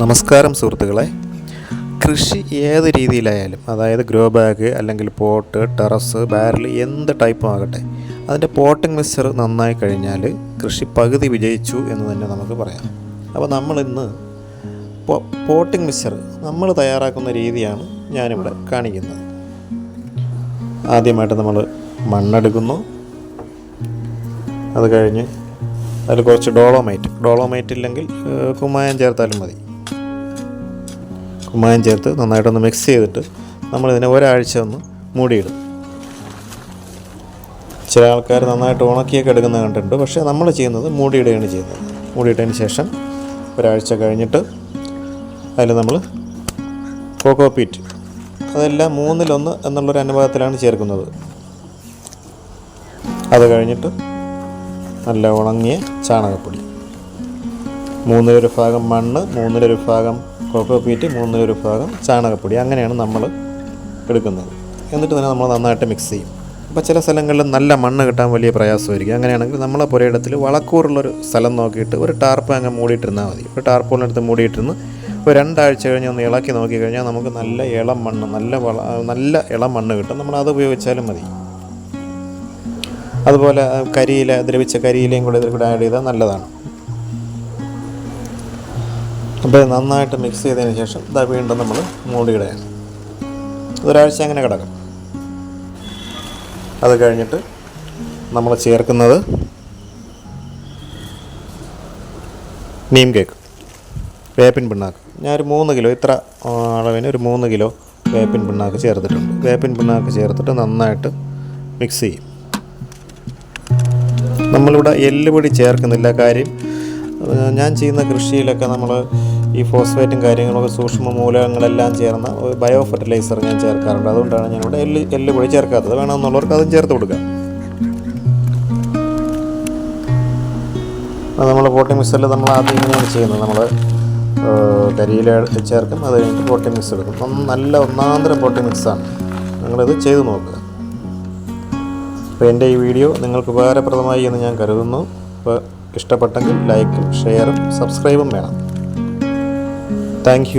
നമസ്കാരം സുഹൃത്തുക്കളെ. കൃഷി ഏത് രീതിയിലായാലും അതായത് ഗ്രോ ബാഗ് അല്ലെങ്കിൽ പോട്ട് ടെറസ് ബാരൽ എന്ത് ടൈപ്പും ആകട്ടെ അതിന്റെ പോട്ടിംഗ് മിക്സ്ചർ നന്നായി കഴിഞ്ഞാൽ കൃഷി പകുതി വിജയിച്ചു എന്ന് തന്നെ നമുക്ക് പറയാം. അപ്പോൾ നമ്മളിന്ന് പോട്ടിംഗ് മിക്സ്ചർ നമ്മൾ തയ്യാറാക്കുന്ന രീതിയാണ് ഞാനിവിടെ കാണിക്കുന്നത്. ആദ്യമായിട്ട് നമ്മൾ മണ്ണെടുക്കുന്നു. അത് കഴിഞ്ഞ് അതിൽ കുറച്ച് ഡോളോമൈറ്റ് ഡോളോമൈറ്റ് ഇല്ലെങ്കിൽ കുമ്മായം ചേർത്താലും മതി. കുമ്മായം ചേർത്ത് നന്നായിട്ടൊന്ന് മിക്സ് ചെയ്തിട്ട് നമ്മളിതിനെ ഒരാഴ്ച ഒന്ന് മൂടിയിടും. ചില ആൾക്കാർ നന്നായിട്ട് ഉണക്കിയൊക്കെ എടുക്കുന്നത് കണ്ടിട്ടുണ്ട്. പക്ഷേ നമ്മൾ ചെയ്യുന്നത് മൂടിയിടുകയാണ് ചെയ്യുന്നത്. മൂടിയിട്ടതിന് ശേഷം ഒരാഴ്ച കഴിഞ്ഞിട്ട് അതിൽ നമ്മൾ കോക്കോ പീറ്റ് അതെല്ലാം മൂന്നിലൊന്ന് എന്നുള്ളൊരു അനുപാതത്തിലാണ് ചേർക്കുന്നത്. അത് കഴിഞ്ഞിട്ട് നല്ല ഉണങ്ങിയ ചാണകപ്പൊടി. മൂന്നിലൊരു ഭാഗം മണ്ണ് മൂന്നിലൊരു ഭാഗം കോക്കോ പീറ്റ് മൂന്നിലൊരു ഭാഗം ചാണകപ്പൊടി അങ്ങനെയാണ് നമ്മൾ എടുക്കുന്നത്. എന്നിട്ട് തന്നെ നമ്മൾ നന്നായിട്ട് മിക്സ് ചെയ്യും. അപ്പോൾ ചില സ്ഥലങ്ങളിൽ നല്ല മണ്ണ് കിട്ടാൻ വലിയ പ്രയാസമായിരിക്കും. അങ്ങനെയാണെങ്കിൽ നമ്മളെ പുരയിടത്തിൽ വളക്കൂറുള്ളൊരു സ്ഥലം നോക്കിയിട്ട് ഒരു ടാർപ്പ് അങ്ങ് മൂടിയിട്ടിരുന്നാൽ മതി. ഒരു ടാർപ്പോളിനടുത്ത് മൂടിയിട്ടിരുന്ന് ഒരു രണ്ടാഴ്ച കഴിഞ്ഞ് ഒന്ന് ഇളക്കി നോക്കി കഴിഞ്ഞാൽ നമുക്ക് നല്ല ഇളം മണ്ണ് നല്ല വള നല്ല ഇളം മണ്ണ് കിട്ടും. നമ്മൾ അത് ഉപയോഗിച്ചാലും മതി. അതുപോലെ കരിയില ദ്രവിച്ച കരിയിലയും കൂടെ ഇതിൽ കൂടെ ആഡ് ചെയ്താൽ നല്ലതാണ്. അപ്പോൾ നന്നായിട്ട് മിക്സ് ചെയ്തതിന് ശേഷം ഇതാ വീണ്ടും നമ്മൾ മൂടിയിടുകയാണ് ഒരാഴ്ച അങ്ങനെ കിടക്കും. അത് കഴിഞ്ഞിട്ട് നമ്മൾ ചേർക്കുന്നത് നീം കേക്ക് വേപ്പിൻ പിണ്ണാക്ക്. ഒരു മൂന്ന് കിലോ ഇത്ര അളവിന് ഒരു മൂന്ന് കിലോ വേപ്പിൻ പിണ്ണാക്ക് ചേർത്തിട്ടുണ്ട്. വേപ്പിൻ പിണ്ണാക്ക് ചേർത്തിട്ട് നന്നായിട്ട് മിക്സ് ചെയ്യും. നമ്മളിവിടെ എല്ലുപൊടി ചേർക്കുന്നില്ല കാര്യം ഞാൻ ചെയ്യുന്ന കൃഷിയിലൊക്കെ നമ്മൾ ഈ ഫോസ്ഫേറ്റും കാര്യങ്ങളൊക്കെ സൂക്ഷ്മ മൂലകങ്ങളെല്ലാം ചേർന്ന ഒരു ബയോ ഫെർട്ടിലൈസർ ഞാൻ ചേർക്കാറുണ്ട്. അതുകൊണ്ടാണ് ഞാനിവിടെ എല്ല് എല്ല് പൊടി ചേർക്കാത്തത്. വേണമെന്നുള്ളവർക്ക് അതും ചേർത്ത് കൊടുക്കാം. നമ്മൾ പോട്ടിംഗ് മിക്സറിൽ നമ്മൾ ആദ്യം ഇങ്ങനെയാണ് ചെയ്യുന്നത്. നമ്മൾ കരിയില ചേർക്കും അത് കഴിഞ്ഞിട്ട് പോട്ടിംഗ് മിക്സ് എടുക്കും നല്ല ഒന്നാന്തരം പോട്ടിംഗ് മിക്സാണ് നിങ്ങളിത് ചെയ്തു നോക്കുക അപ്പോൾ എന്റെ ഈ വീഡിയോ നിങ്ങൾക്ക് ഉപകാരപ്രദമായി എന്ന് ഞാൻ കരുതുന്നു. അപ്പോൾ ഇഷ്ടപ്പെട്ടെങ്കിൽ ലൈക്കും ഷെയറും സബ്സ്ക്രൈബും വേണം. താങ്ക്